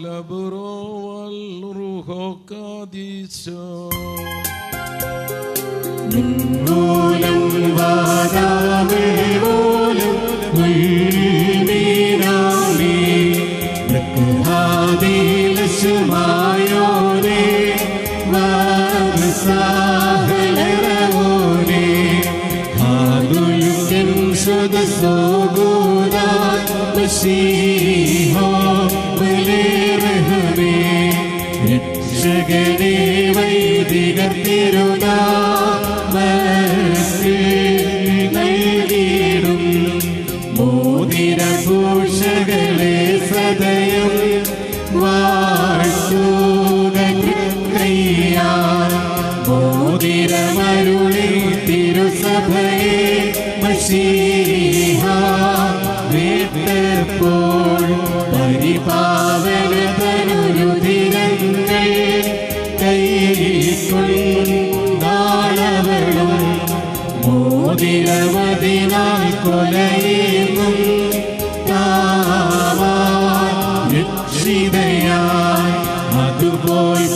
والأبرار والروح قديس من عالم بعد بعالم ويمين عمي لك هذه الأسماء يوني ما مسهل روني هذا يمكن شد السجودات مسيحه believe. രക്ഷകനെ വൈദിക നൽകിയിടും. മോതിരഭൂഷകളെ സദയം വാഴ്ത്തുകയ്യാ മോതിരമരുളി തിരുസഭയെ മഷീഹ കൈക്കൊണ്ടാളവളും മോതിരമതിനാൽ കൊലയേകും രക്ഷിതയായി അതുപോയി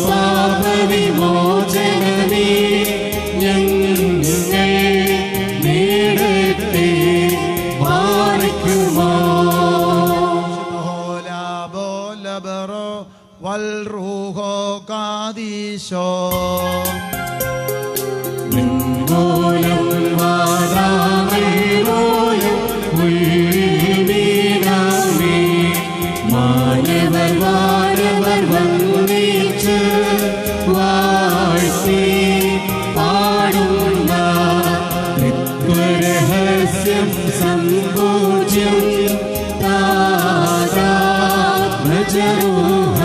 പോകാതീശോ. നിൻമൂലം വാദാമേ മൂലം ഉയർന്നീരാമേ മാനവർ വാനവർ വന്നേച്ച് വാഴ്ത്തി പാടുന്ന രഹസ്യം സംഭൂജ്യം താതാ പ്രചരൂഹ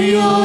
Dios.